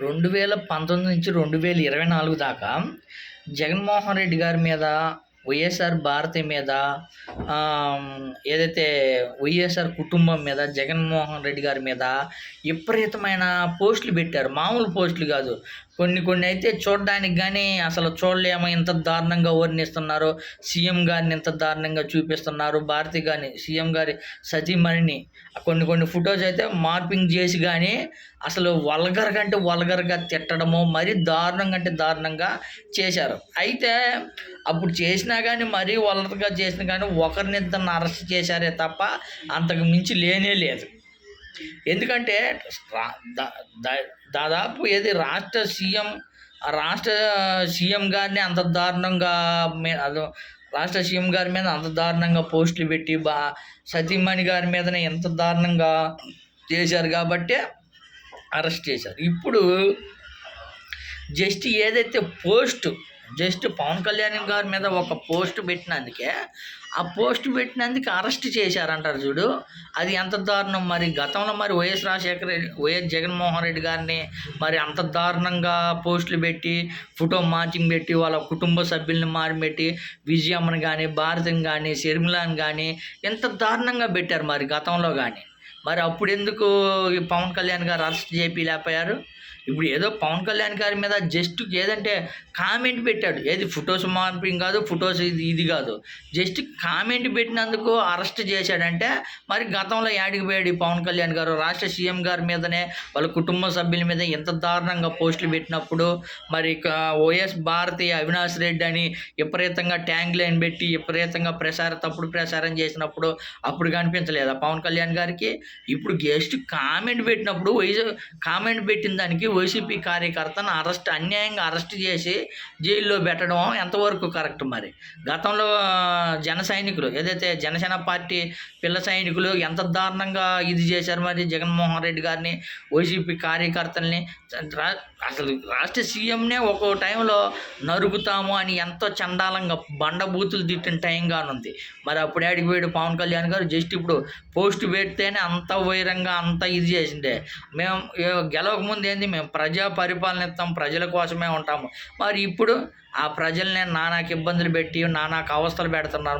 రెండు వేల పంతొమ్మిది నుంచి రెండు వేల ఇరవై నాలుగు దాకా జగన్మోహన్ రెడ్డి గారి మీద వైఎస్ఆర్ భారతి మీద ఏదైతే వైఎస్ఆర్ కుటుంబం మీద జగన్మోహన్ రెడ్డి గారి మీద విపరీతమైన పోస్టులు పెట్టారు. మామూలు పోస్టులు కాదు. కొన్ని కొన్ని అయితే చూడడానికి కానీ అసలు చూడలేమో. ఇంత దారుణంగా వర్ణిస్తున్నారు. సీఎం గారిని ఇంత దారుణంగా చూపిస్తున్నారు. భారతి గారిని సీఎం గారి సతీమణిని. కొన్ని కొన్ని ఫొటోస్ అయితే మార్పింగ్ చేసి కానీ అసలు వల్గర్ కంటే వల్గర్గా తిట్టడము మరీ దారుణంగా అంటే దారుణంగా చేశారు. అయితే అప్పుడు చేసిన కానీ మరీ వలరగా చేసినా కానీ ఒకరిని ఇద్దరిని అరెస్ట్ చేశారే తప్ప అంతకు మించి లేనే లేదు. ఎందుకంటే దాదాపు ఏది రాష్ట్ర సీఎం ఆ రాష్ట్ర సీఎం గారిని అంత దారుణంగా అదో రాష్ట్ర సీఎం గారి మీద అంత దారుణంగా పోస్టులు పెట్టి బా సతీమణి గారి మీదనే ఎంత దారుణంగా చేశారు కాబట్టి అరెస్ట్ చేశారు. ఇప్పుడు జస్ట్ ఏదైతే పోస్టు జస్ట్ పవన్ కళ్యాణ్ గారి మీద ఒక పోస్ట్ పెట్టినందుకే ఆ పోస్ట్ పెట్టినందుకు అరెస్ట్ చేశారంటారు చూడు. అది ఎంత దారుణం మరి? గతంలో మరి వైఎస్ రాజశేఖర రెడ్డి వైఎస్ జగన్మోహన్ రెడ్డి గారిని మరి అంత దారుణంగా పోస్టులు పెట్టి ఫోటో మార్చింగ్ పెట్టి వాళ్ళ కుటుంబ సభ్యుల్ని మారిపెట్టి విజయమ్మని కానీ భారతిని కానీ షర్మిలాని కానీ ఎంత దారుణంగా పెట్టారు మరి గతంలో కానీ మరి అప్పుడు ఎందుకు ఈ పవన్ కళ్యాణ్ గారు అరెస్ట్ చేపి లేకపోయారు? ఇప్పుడు ఏదో పవన్ కళ్యాణ్ గారి మీద జస్ట్ ఏదంటే కామెంట్ పెట్టాడు. ఏది ఫొటోస్ మార్పింగ్ కాదు ఫొటోస్ ఇది ఇది కాదు. జస్ట్ కామెంట్ పెట్టినందుకు అరెస్ట్ చేశాడంటే మరి గతంలో యాడికి పోయాడు పవన్ కళ్యాణ్ గారు? రాష్ట్ర సీఎం గారి మీదనే వాళ్ళ కుటుంబ సభ్యుల మీద ఎంత దారుణంగా పోస్టులు పెట్టినప్పుడు మరి ఓఎస్ భారతి అవినాష్ రెడ్డి అని విపరీతంగా ట్యాంక్ లైన్ పెట్టి విపరీతంగా ప్రసార తప్పుడు ప్రసారం చేసినప్పుడు అప్పుడు కనిపించలేదా పవన్ కళ్యాణ్ గారికి? ఇప్పుడు జస్ట్ కామెంట్ పెట్టినప్పుడు వైజాగ్ కామెంట్ పెట్టిన దానికి వైసీపీ కార్యకర్తను అరెస్ట్ అన్యాయంగా అరెస్ట్ చేసి జైల్లో పెట్టడం ఎంతవరకు కరెక్ట్ మరి? గతంలో జన సైనికులు ఏదైతే జనసేన పార్టీ పిల్ల సైనికులు ఎంత దారుణంగా ఇది చేశారు మరి జగన్మోహన్ రెడ్డి గారిని వైసీపీ కార్యకర్తల్ని? రా- అసలు రాష్ట్ర సీఎంనే ఒక్కో టైంలో నరుకుతాము అని ఎంతో చండాలంగా బండబూతులు తిట్టిన టైం కానుంది మరి అప్పుడు అడిగిపోయాడు పవన్ కళ్యాణ్ గారు జస్ట్ ఇప్పుడు పోస్ట్ పెడితేనే అంత అంత వైరంగా అంత ఇది చేసిండే. మేము గెలవక ముందు ఏంది మేము ప్రజా పరిపాలన ఇస్తాం ప్రజల కోసమే ఉంటాము. మరి ఇప్పుడు ఆ ప్రజల్ని నానాకు ఇబ్బందులు పెట్టి నానాకు అవస్థలు పెడుతున్నారు.